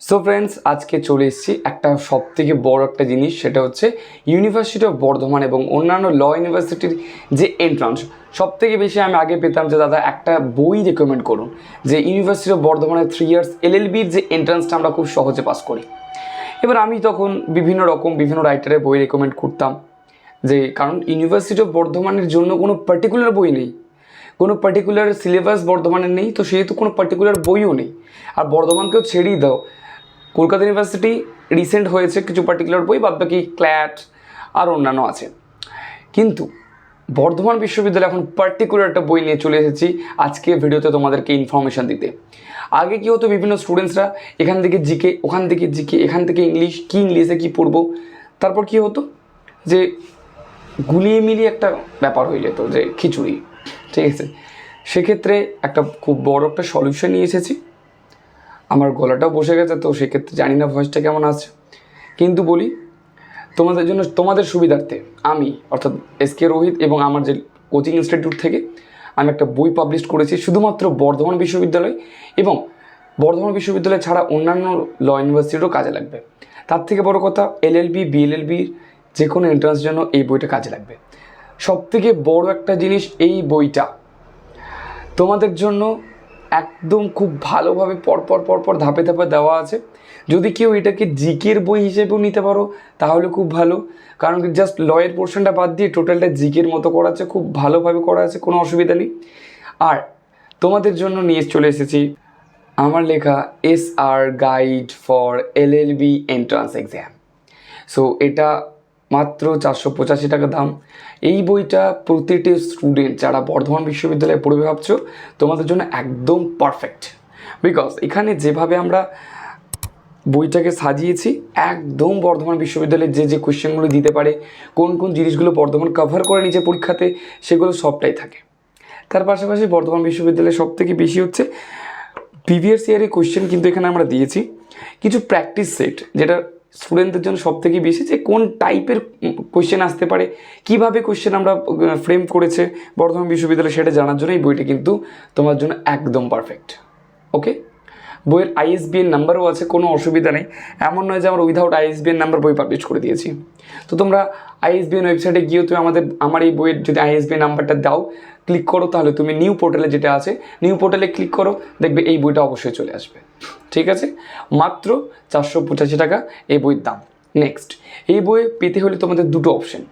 So friends আজকে চলে এসেছি একটা সব থেকে বড় একটা জিনিস, সেটা হচ্ছে ইউনিভার্সিটি অফ বর্ধমান এবং অন্যান্য ল ইউনিভার্সিটির যে এন্ট্রান্স সব থেকে বেশি আমি আগে পেতাম যে দাদা একটা বই রেকমেন্ড করুন, যে ইউনিভার্সিটি অফ বর্ধমানের থ্রি ইয়ার্স এলএলবির যে এন্ট্রান্সটা আমরা খুব সহজে পাস করি। এবার আমি তখন বিভিন্ন রকম বিভিন্ন রাইটারের বই রেকমেন্ড করতাম, যে কারণ ইউনিভার্সিটি অফ বর্ধমানের জন্য কোনো পার্টিকুলার বই নেই। কোনো পার্টিকুলার সিলেবাস বর্ধমানের নেই, তো সেহেতু কোনো পার্টিকুলার বইও নেই। আর বর্ধমানকেও ছেড়েই দাও। কলকাতা ইউনিভার্সিটি রিসেন্ট হয়েছে কিছু পার্টিকুলার বই বাদ বাকি ক্ল্যাট আর অন্যান্য আছে। কিন্তু বর্ধমান বিশ্ববিদ্যালয় এখন পার্টিকুলার একটা বই নিয়ে চলে এসেছি। আজকে ভিডিওতে তোমাদেরকে ইনফরমেশান দিতে। আগে কি হতো বিভিন্ন স্টুডেন্টসরা এখান থেকে জিকে ওখান থেকে জিকে এখান থেকে ইংলিশ কী ইংলিশে কী পড়ব? তারপর কি হতো? যে গুলিয়ে মিলিয়ে একটা ব্যাপার হয়ে যেত যে খিচুড়ি, ঠিক আছে? সেক্ষেত্রে একটা খুব বড় একটা সলিউশন নিয়ে এসেছি। আমার গলাটাও বসে গেছে, তো সেক্ষেত্রে জানি না ভয়েসটা কেমন আছে কিন্তু বলি, তোমাদের জন্য, তোমাদের সুবিধার্থে আমি, অর্থাৎ এস কে রোহিত এবং আমার যে কোচিং ইনস্টিটিউট থেকে আমি একটা বই পাবলিশ করেছি, শুধুমাত্র বর্ধমান বিশ্ববিদ্যালয় এবং বর্ধমান বিশ্ববিদ্যালয় ছাড়া অন্যান্য ল ইউনিভার্সিটিরও কাজে লাগবে। তার থেকে বড় কথা এলএলবি বিএলএলবির যে কোনো এন্ট্রান্স জন্য এই বইটা কাজে লাগবে। সব থেকে বড় একটা জিনিস এই বইটা। তোমাদের জন্য একদম খুব ভালোভাবে পরপর পরপর ধাপে ধাপে দেওয়া আছে। যদি কেউ এটাকে জিকের বই হিসেবেও নিতে পারো, তাহলে খুব ভালো। কারণ জাস্ট লয়ের পোর্শনটা বাদ দিয়ে টোটালটা জিকের মতো করা আছে, খুব ভালোভাবে করা আছে, কোনো অসুবিধা নেই। আর তোমাদের জন্য নিয়ে চলে এসেছি আমার লেখা S R guide for L L B entrance exam so এটা মাত্র চারশো পঁচাশি টাকা দাম। এই বইটা প্রতিটি স্টুডেন্ট যারা বর্ধমান বিশ্ববিদ্যালয়ে পড়বে ভাবছ, তোমাদের জন্য একদম পারফেক্ট বিকজ এখানে যেভাবে আমরা বইটাকে সাজিয়েছি, একদম বর্ধমান বিশ্ববিদ্যালয়ের যে যে কোয়েশ্চেনগুলো দিতে পারে, কোন কোন জিনিসগুলো বর্ধমান কভার করে নিজে পরীক্ষাতে, সেগুলো সবটাই থাকে। তার পাশাপাশি বর্ধমান বিশ্ববিদ্যালয়ে সব থেকে বেশি হচ্ছে প্রিভিয়াস ইয়ারের কোয়েশ্চেন কিন্তু এখানে আমরা দিয়েছি। কিছু প্র্যাকটিস সেট যেটা স্টুডেন্টদের জন্য সব থেকে বেশি যে কোন টাইপের কোয়েশ্চেন আসতে পারে, কীভাবে কোয়েশ্চেন আমরা ফ্রেম করেছে বর্ধমান বিশ্ববিদ্যালয় সেটা জানার জন্য এই বইটা কিন্তু তোমার জন্য একদম পারফেক্ট ওকে বইয়ের আইএসবিএন নাম্বারও আছে, কোনো অসুবিধা নেই। এমন নয় যে আমরা উইথাউট আইএসবিএন নাম্বার বই পাবলিশ করে দিয়েছি। তো তোমরা আইএসবিএন ওয়েবসাইটে গিয়েও তুমি আমাদের, আমার এই বইয়ের যদি আইএসবিএন নাম্বারটা দাও ক্লিক করো, তাহলে তুমি নিউ পোর্টালে যেটা আছে নিউ পোর্টালে ক্লিক করো, দেখবে এই বইটা অবশ্যই চলে আসবে। ঠিক আছে? মাত্র চারশো পঁচাশি টাকা এই বইয়ের দাম। নেক্সট এই বইয়ে পেতে হলে তোমাদের দুটো অপশন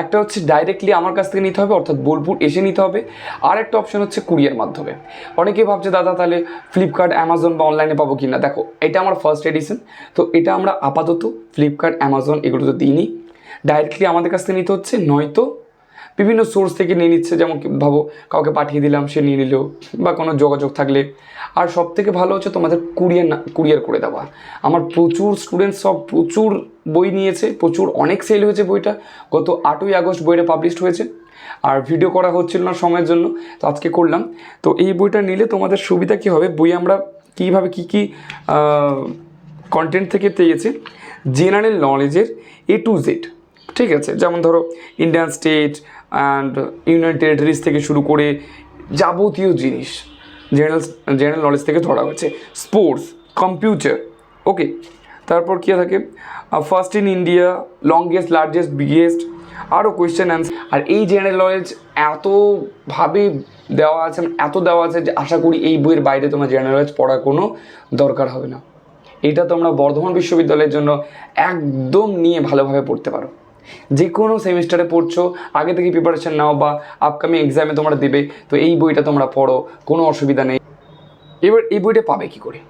একটা হচ্ছে ডাইরেক্টলি আমার কাছ থেকে নিতে হবে, অর্থাৎ বোলপুর এসে নিতে হবে। আর একটা অপশন হচ্ছে কুরিয়ার মাধ্যমে। অনেকে ভাবছে, দাদা, তাহলে ফ্লিপকার্ট অ্যামাজন বা অনলাইনে পাবো কি না দেখো, এটা আমার ফার্স্ট এডিশন তো এটা আমরা আপাতত ফ্লিপকার্ট অ্যামাজন এগুলো তো দিইনি। ডাইরেক্টলি আমাদের কাছ থেকে নিতে হচ্ছে, নয়তো বিভিন্ন সোর্স থেকে নিয়ে নিচ্ছে, যেমন ভাবো, কাউকে পাঠিয়ে দিলাম, সে নিয়ে নিল, বা কোনো যোগাযোগ থাকলে। আর সব থেকে ভালো হচ্ছে তোমাদের কুরিয়ার না কুরিয়ার করে দেওয়া। আমার প্রচুর স্টুডেন্টস সব প্রচুর বই নিয়েছে, প্রচুর অনেক সেল হয়েছে বইটা। গত আটই আগস্ট বইটা পাবলিশড হয়েছে। আর ভিডিও করা হচ্ছিল না সময়ের জন্য, তো আজকে করলাম। তো এই বইটা নিলে তোমাদের সুবিধা কী হবে? বই আমরা কীভাবে, কী কী কন্টেন্ট থেকে পেয়েছি? জেনারেল নলেজের এ টু জেড ঠিক আছে? যেমন ধরো Indian state and union territories থেকে শুরু করে যাবতীয় জিনিস জেনারেল জেনারেল নলেজ থেকে ধরা হয়েছে। স্পোর্টস কম্পিউটার ওকে তারপর কী থাকে? First in India longest largest biggest আরও কোয়েশ্চেন অ্যান্সার আর এই জেনারেল নলেজ এতভাবে দেওয়া আছে এত দেওয়া আছে যে আশা করি এই বইয়ের বাইরে তোমার জেনারেল নলেজ পড়ার কোনো দরকার হবে না। এটা তোমরা বর্ধমান বিশ্ববিদ্যালয়ের জন্য একদম নিয়ে ভালোভাবে পড়তে পারো। যে কোনো সেমিস্টারে পড়ছো, আগে থেকে প্রিপারেশন নাও বা আপকামিং এক্সামে তোমরা দেবে, তো এই বইটা তোমরা পড়ো, কোনো অসুবিধা নেই। এবার এই বইটা পাবে কি করে?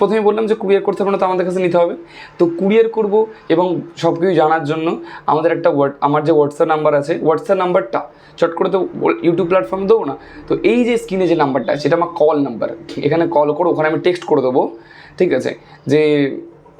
প্রথমে বললাম যে কুরিয়ার করতে না তো আমাদের কাছে নিতে হবে। তো কুরিয়ার করব এবং সব কিছু জানার জন্য আমাদের একটা হোয়াট আমার যে হোয়াটসঅ্যাপ নাম্বার আছে হোয়াটসঅ্যাপ নাম্বারটা চট করে তো ইউটিউব প্ল্যাটফর্ম দেবো না? তো এই যে স্ক্রিনে যে নাম্বারটা আছে এটা আমার কল নাম্বার এখানে কল করো, ওখানে আমি টেক্সট করে দেবো, ঠিক আছে? যে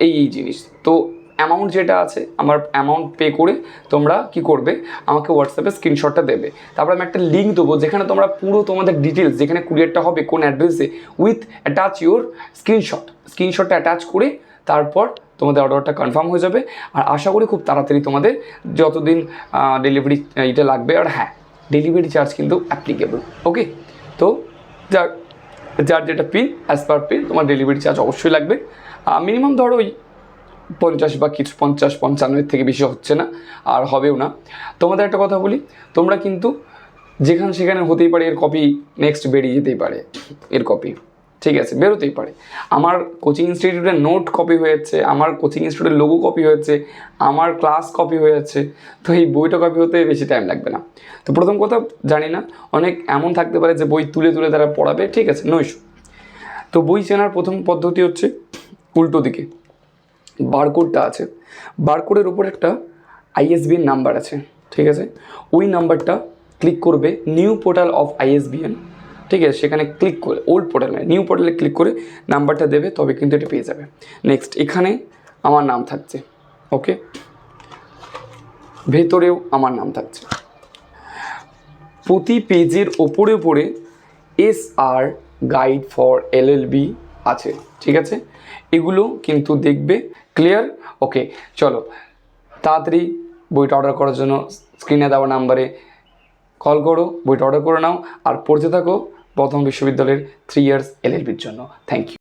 এই জিনিস। তো অ্যামাউন্ট যেটা আছে, আমার অ্যামাউন্ট পে করে তোমরা কি করবে? আমাকে হোয়াটসঅ্যাপে স্ক্রিনশটটা দেবে। তারপর আমি একটা লিঙ্ক দেবো, যেখানে তোমরা পুরো তোমাদের ডিটেলস যেখানে কুরিয়ারটা হবে, কোন অ্যাড্রেসে উইথ অ্যাটাচ ইউর স্ক্রিনশট স্ক্রিনশটটা অ্যাটাচ করে তারপর তোমাদের অর্ডারটা কনফার্ম হয়ে যাবে। আর আশা করি খুব তাড়াতাড়ি তোমাদের যতদিন ডেলিভারি এটা লাগবে, আর হ্যাঁ ডেলিভারি চার্জ কিন্তু অ্যাপ্লিকেবল ওকে তো যার যার যেটা পিন অ্যাজ পার পিন তোমার ডেলিভারি চার্জ অবশ্যই লাগবে। মিনিমাম ধরো ওই পঞ্চাশ বা কিছু পঞ্চাশ পঞ্চান্নের থেকে বেশি হচ্ছে না, আর হবেও না। তোমাদের একটা কথা বলি, তোমরা কিন্তু যেখানে সেখানে হতেই পারে এর কপি নেক্সট বেরিয়ে যেতেই পারে, এর কপি ঠিক আছে, বেরোতেই পারে। আমার কোচিং ইনস্টিটিউটের নোট কপি হয়েছে, আমার কোচিং ইনস্টিটিউটের লোগো কপি হয়েছে, আমার ক্লাস কপি হয়েছে, তো এই বইটা কপি হতে বেশি টাইম লাগবে না। তো প্রথম কথা, জানি না, অনেক এমন থাকতে পারে যে বই তুলে তুলে তারা পড়াবে, ঠিক আছে নো ইস্যু তো বই চেনার প্রথম পদ্ধতি হচ্ছে উল্টো দিকে। বারকোডটা আছে। বারকোডের উপর একটা আইএসবিএন নাম্বার আছে, ঠিক আছে? ওই নাম্বারটা ক্লিক করবে নিউ পোর্টাল অফ আইএসবিএন ঠিক আছে, সেখানে ক্লিক করে, ওল্ড পোর্টাল মানে নিউ পোর্টালে ক্লিক করে নাম্বারটা দেবে, তবে কিন্তু এটা পেয়ে যাবে। নেক্সট, এখানে আমার নাম থাকছে, ওকে? ভেতরেও আমার নাম থাকছে। প্রতি পেজের ওপরে ওপরে S R guide for LLB আছে, ঠিক আছে? এগুলো কিন্তু দেখবে ক্লিয়ার ওকে চলো। তাড়াতাড়ি বইটা অর্ডার করার জন্য স্ক্রিনে দেওয়া নাম্বারে কল করো, বইটা অর্ডার করে নাও, আর পড়তে থাকো প্রথম বিশ্ববিদ্যালয়ের থ্রি ইয়ার্স এলএলবির জন্য। Thank you